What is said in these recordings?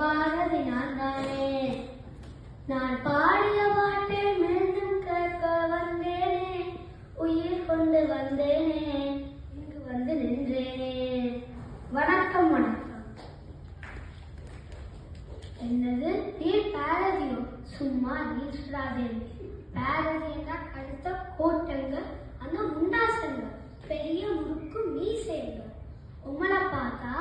பாரதி நான் தானே. நான் பாடிய பாட்டை மீண்டும் கேட்க வந்தேனே உயிர் கொண்டு வந்தேனே. இங்கு வந்து நின்றேனே. வணக்கம் வணக்கம். என்னது? நீ பாரதியோ? சும்மா நீ சுடாதே. பாரதினா கழுத்த கோட்டங்க. அந்த முண்டாசங்க பெரிய முறுக்கு மீசைங்க உங்களை பார்த்தா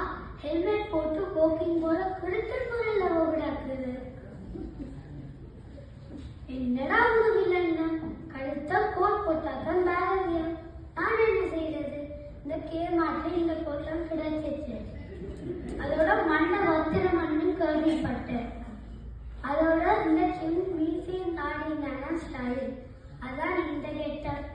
ஹெல்மெட் போட்டு வாக்கிங் போற கிடுக்கல் முறையில ஓடாக்குது என்னடா ஒரு வில்லங்க கழுத்த கோட் போட்டா தான் பாரதியா நான் என்ன செய்யறது இந்த கேமாட்டில் இந்த கோட்டம் கிடைச்சிச்சு அதோட மண்ணை வத்திர மண்ணு கேள்விப்பட்டேன் அதோட இந்த சிம் மீசையும் தாடினான ஸ்டைல் அதான் இந்த கெட்டர்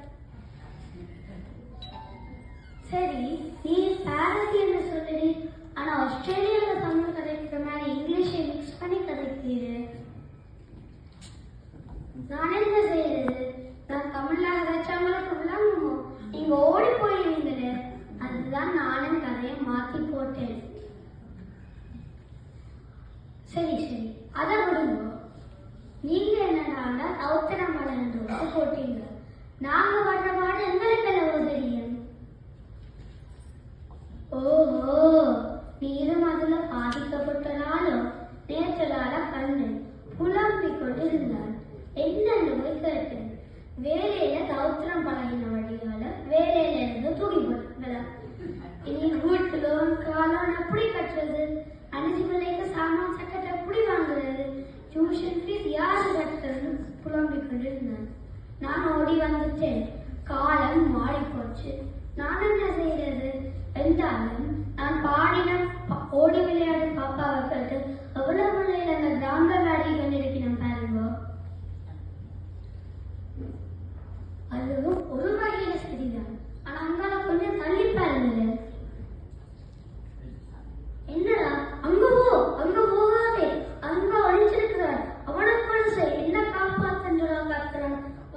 சரி நீ பாரதி என்று சொல்லுடி? ஆனா ஆஸ்திரேலியால தமிழ் கதைக்கிற மாதிரி இங்கிலீஷை மிக்ஸ் பண்ணி கதைக்கிறீரு. நான் என்ன செய்யறது? நான் தமிழ்ல கதைச்சவங்களுக்கு விளங்குமோ நீங்க ஓடி போயிருவீங்களே அதுதான் நானும் கதையை மாத்தி போட்டேன் சரி சரி அதை விடுங்க நீங்க என்னடா தௌத்தன மலர்ந்து போட்டீங்க நாங்க வர்ற பாடு எங்களுக்கு அளவு தெரியும்? ஓஹோ நீரும் அதுல பாதிக்கப்பட்டனாலும் நேற்றலால கண்ணு புலம்பிக் கொண்டிருந்தார் என்னன்னு போய் கேட்டேன் வேலையில தௌத்திரம் பழகின வழியால வேலையில இருந்து தூக்கி போட்டாங்களா இனி வீட்டிலும் காலம் எப்படி கட்டுறது? அஞ்சு பிள்ளைக்கு சாமான் சக்கத்தை எப்படி வாங்குறது? டியூஷன் ஃபீஸ் யாரு கட்டுறதுன்னு புலம்பிக் கொண்டிருந்தேன் நான் ஓடி வந்துட்டேன். காலம் மாறிப்போச்சு நான் என்ன செய்யறது என்றாலும்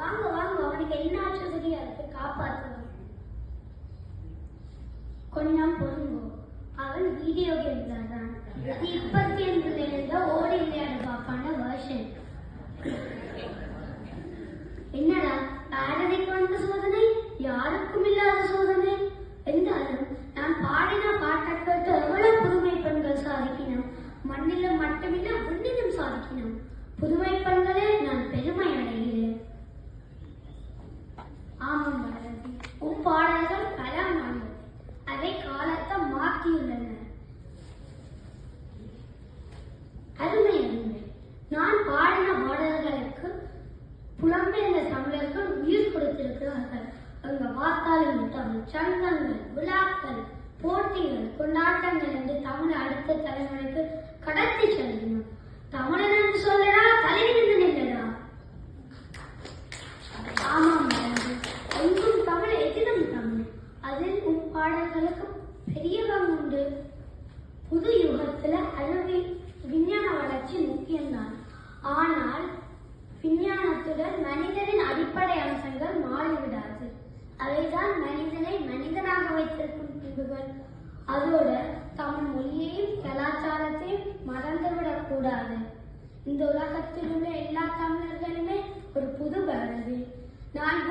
வாங்க வாங்க. அவனுக்கு என்ன ஆச்சு தெரியாது காப்பாத்துறான் கொஞ்சம் பொறுங்கோ. அவன் வீடியோ கேம் விளையாடுறான் அது இப்பத்தி ஐந்து இருந்து ஓடி விளையாடு பாப்பான வருஷன் என்னடா? பாடலைக்கு வந்த சோதனை? யாருக்கும் இல்லாத சோதனை? என்றாலும் நான் பாடின பாட்டை எவ்வளவு புதுமை பெண்கள் சாதிக்கணும் மண்ணில மட்டுமில்ல விண்ணிலும் சாதிக்கணும் புதுமை பெண்களே நான் பெருமை அடைகிறேன் ஆமாம் பாரதி உன் பாடல்கள் பலமானது அவை காலத்தை மாற்றியுள்ளன அருமை அருமை நான் பாடின பாடல்களுக்கு புலம்பெயர்ந்த தமிழர்கள் உயிர் கொடுத்திருக்கிறார்கள். அந்த பார்த்தாலும் தமிழ் சங்கங்கள் விழாக்கள் போட்டிகள் கொண்டாட்டங்கள் என்று தமிழ் அடுத்த தலைமுறைக்கு கடத்தி செல்கிறோம் தமிழன் என்று சொல்லடா தலைவிருந்து நில்லடா. ஆமாம் பாரதி. எங்கும் தமிழ் எதிரும் தமிழ். அதில் உன் பாடல்களுக்கு பெரிய உண்டு. புது யுகத்துல அறிவி விஞ்ஞான வளர்ச்சி முக்கியம்தான். ஆனால் அவைதான் மனிதனை மனிதனாக வைத்திருக்கும் பண்புகள் அதோட தமிழ் மொழியையும் கலாச்சாரத்தையும் மறந்துவிடக் கூடாது இந்த உலகத்தில் உள்ள எல்லா தமிழர்களுமே ஒரு புது பாரதி நான்